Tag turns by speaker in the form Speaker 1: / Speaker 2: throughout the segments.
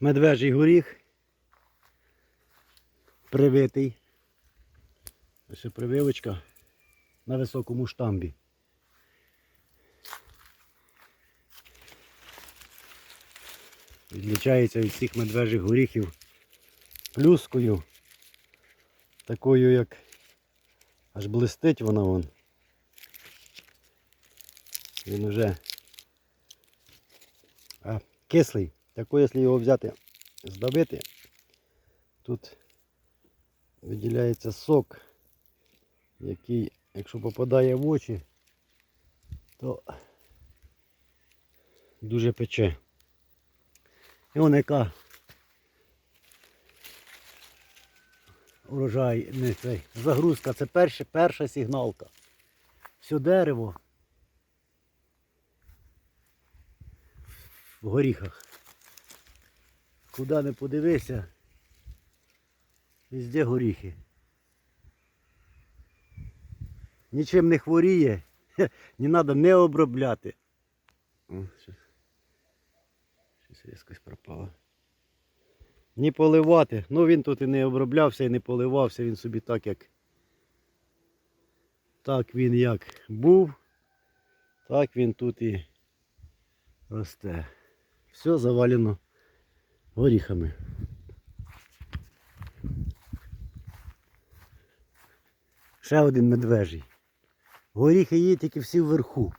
Speaker 1: медвежий горіх. Привитий. Ось прививочка на високому штамбі. Відлічається від всіх медвежих горіхів плюскою. Такою як аж блистить вона вон. Він уже а, кислий. Тако, якщо його взяти, здавити, тут виділяється сок, який, якщо попадає в очі, то дуже пече. І вон яка урожай, не цей, загрузка, це перша, перша сигналка. Все дерево в горіхах. Куди не подивися, везде горіхи. Нічим не хворіє, не треба не обробляти. О, щось, щось різкось пропало. Ні поливати. Ну він тут і не оброблявся, і не поливався, він собі так як. Так він як був, так він тут і росте. Все завалено горіхами. Ще один медвежий. Горіхи є тільки всі вверху.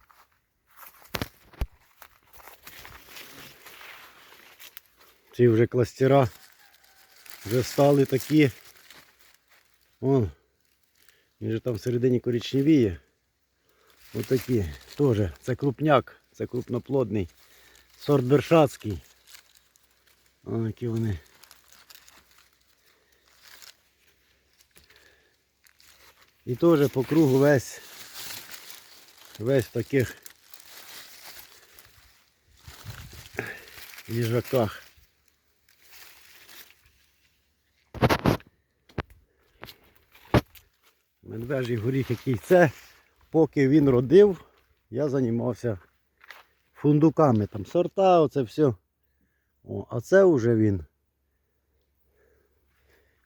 Speaker 1: Ці вже кластера вже стали такі. Вон. Він же там всередині коричневіє. Отакі. Теж. Це крупняк, це крупноплодний. Сорт Бершацький. Ось які вони. І теж по кругу весь весь в таких їжаках. Медвежий горіх який це, поки він родив, я займався фундуками, там сорта, оце все. О, а це вже він.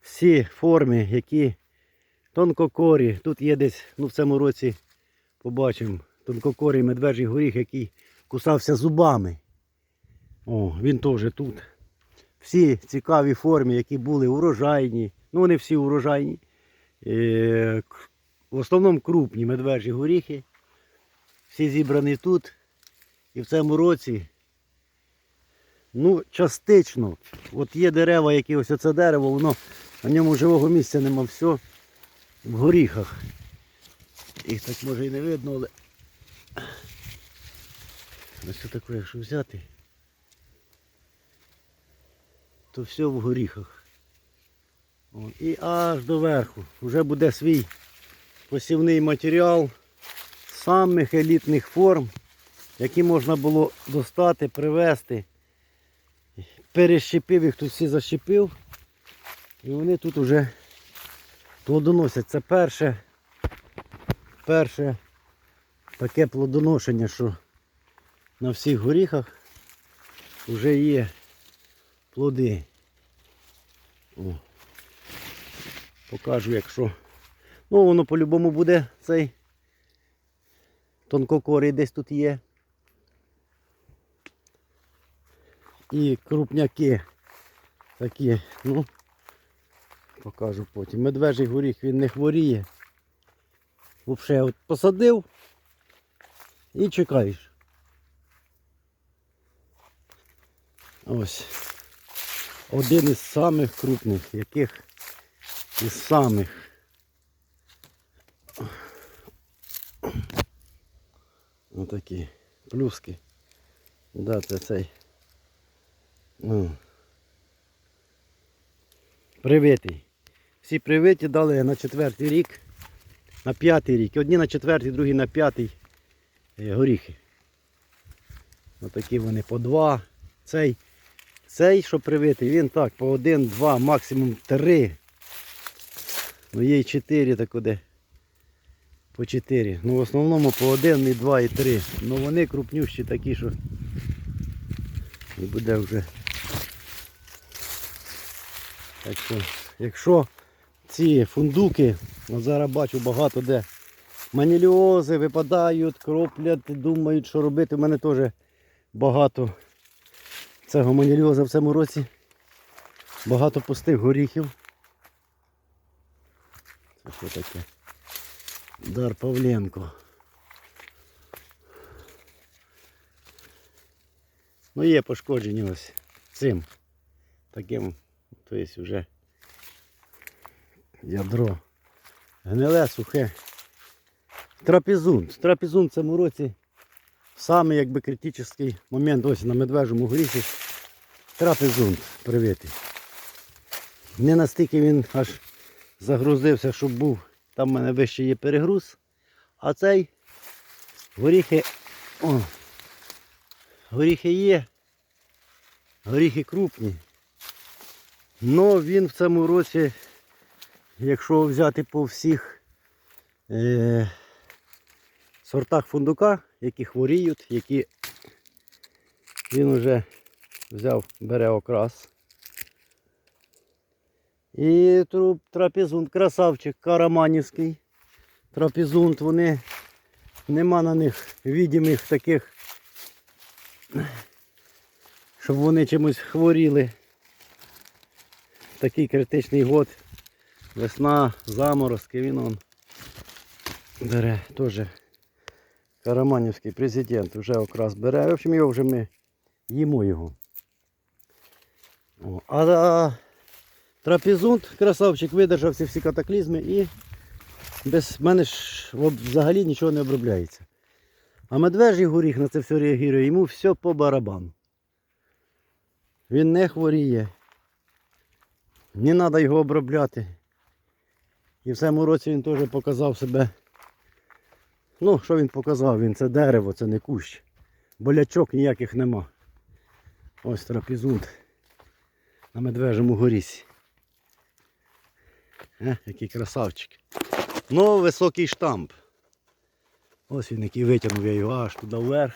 Speaker 1: Всі форми, які тонкокорі. Тут є десь, ну в цьому році побачимо, тонкокорій медвежий горіх, який кусався зубами. О, він теж тут. Всі цікаві форми, які були урожайні. Ну вони всі урожайні. Е, В основному крупні медвежі горіхи. Всі зібрані тут. І в цьому році, ну, частично. От є дерева, які ось оце дерево, воно на ньому живого місця нема все в горіхах. Їх так може і не видно, але це таке, якщо взяти, то все в горіхах. О, і аж до верху. Вже буде свій посівний матеріал самих елітних форм, які можна було достати, привезти. Перещепив їх тут всі защепив. І вони тут вже плодоносять. Це перше, перше таке плодоношення, що на всіх горіхах вже є плоди. О. Покажу, якщо. Ну, воно по-любому буде цей тонкокорий десь тут є. І крупняки такі, ну, покажу потім. Медвежий горіх він не хворіє. Взагалі от посадив і чекаєш. Ось. Один із самих крупних, яких із самих. Отакі плюски. Да, це цей. Ну. Привитий. Всі привиті дали на четвертий рік, на п'ятий рік. Одні на четвертий, другі на п'ятий е, горіхи. Отакі вони по два. Цей, цей, що привитий, він так, по один, два, максимум три. Ну є й чотири так де. По чотири. Ну в основному по один, і два, і три. Ну вони крупнющі такі, що і буде вже Так що, якщо ці фундуки, от зараз бачу багато де маніліози випадають, кроплять, думають, що робити. У мене теж багато цього маніліоза в цьому році. Багато пустих горіхів. Це що таке? Дар Павленко. Ну є пошкоджені ось цим. Таким, то є вже ядро. Гниле, сухе. Трапезун. Трапезун в цьому році самий якби критичний момент ось на медвежому горіхі. Трапезун привитий. Не настільки він аж загрузився, щоб був. Там в мене вище є перегруз. А цей горіхи. О, горіхи є. Горіхи крупні. Но він в цьому році, якщо взяти по всіх е, сортах фундука, які хворіють, які він вже взяв, бере окрас. І трапезунт, красавчик, караманівський. Трапезунт, вони нема на них відімих таких, щоб вони чимось хворіли. Такий критичний год. Весна, заморозки, він он бере теж Караманівський президент вже окрас бере. В общем, його вже ми їмо його. О, А, трапезунт, красавчик, видержав ці всі катаклізми і без мене ж взагалі нічого не обробляється. А медвежий горіх на це все реагує, йому все по барабану. Він не хворіє. Не треба його обробляти. І в цьому році він теж показав себе. Ну, що він показав? Він це дерево, це не кущ. Болячок ніяких нема. Ось трапезунт на медвежому горісі. Е, який красавчик. Ну, високий штамп. Ось він який витягнув я його аж туди вверх.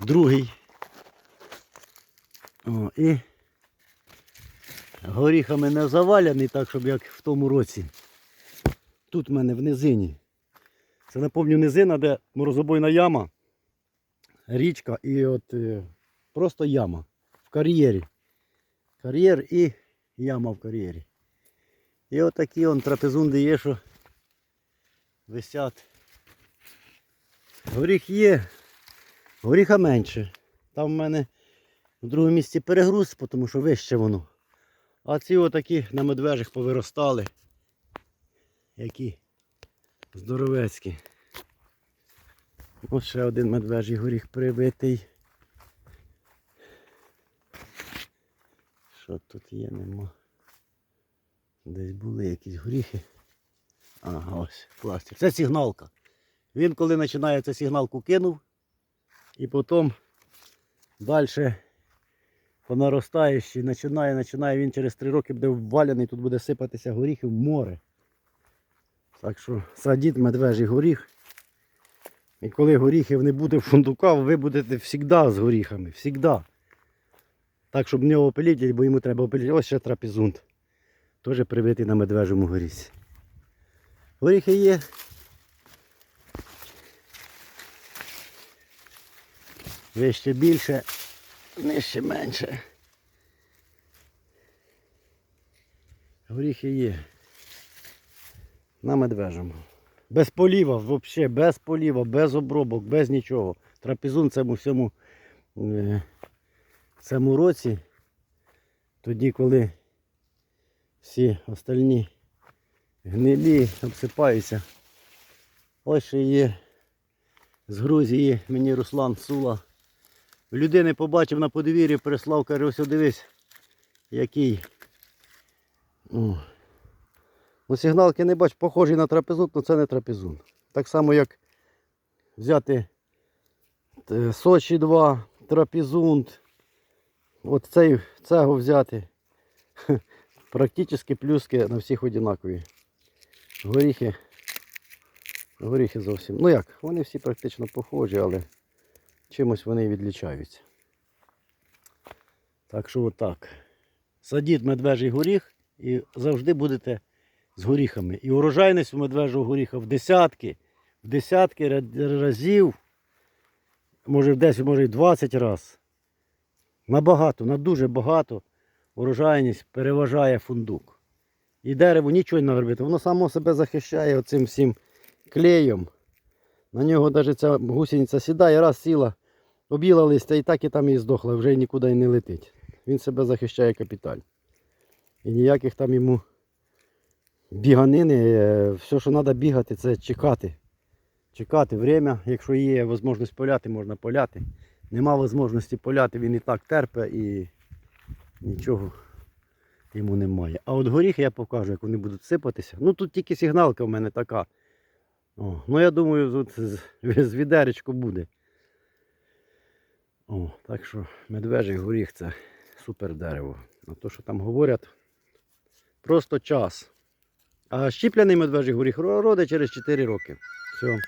Speaker 1: Другий. О, і горіхами не заваляний, так, щоб як в тому році. Тут в мене в низині. Це напомню низина, де морозобойна яма, річка і от е, просто яма в кар'єрі. Кар'єр і яма в кар'єрі. І отакі он трапезунди є, що висять. Горіх є, горіха менше. Там в мене в другому місці перегруз, тому що вище воно. А ці отакі на медвежих повиростали. Які здоровецькі. Ось ще один медвежий горіх прибитий. Що тут є, нема. Десь були якісь горіхи. Ага, ось пластик. Це сигналка. Він коли починає цю сигналку кинув і потім далі по наростаючій починає, починає він через 3 роки буде вваляний, тут буде сипатися горіхи в море. Так що садіть медвежий горіх. І коли горіхів не буде в фундука, ви будете завжди з горіхами. Всігда. Так, щоб не опиліть, бо йому треба опиліть. Ось ще трапезунт. Теж привитий на медвежому горісі. Горіхи є. Вище більше, нижче менше. Горіхи є. На медвежому. Без поліва, взагалі, без поліва, без обробок, без нічого. Трапезун цьому всьому е, цьому році, тоді, коли всі остальні гнилі обсипаються. Ось ще є з Грузії мені Руслан Сула. Людини побачив на подвір'ї, прислав, каже, ось дивись, який. О. Ну, сигналки не бач, похожий на трапезун, але це не трапезун. Так само, як взяти е, Сочі 2, трапезунт. От цей, цього взяти. Практично плюски на всіх однакові. Горіхи. Горіхи зовсім. Ну як, вони всі практично похожі, але чимось вони відлічаються. Так що отак. Садіть медвежий горіх і завжди будете з горіхами. І урожайність у медвежого горіха в десятки, в десятки разів, може в 10, може в 20 разів. Набагато, на дуже багато урожайність переважає фундук. І дерево нічого не робити. Воно само себе захищає оцим всім клеєм. На нього навіть ця гусениця сідає, раз сіла, об'їла листя і так і там і здохла, вже нікуди і не летить. Він себе захищає капіталь. І ніяких там йому біганини, е, все, що треба бігати, це чекати. Чекати время, якщо є можливість поляти, можна поляти. Нема можливості поляти, він і так терпе і нічого йому немає. А от горіх я покажу, як вони будуть сипатися. Ну тут тільки сигналка в мене така. О, ну я думаю, тут з, відеречко буде. О, так що медвежий горіх це супер дерево. А то, що там говорять, просто час. А щіпляний медвежий горіх роде через 4 роки. Все.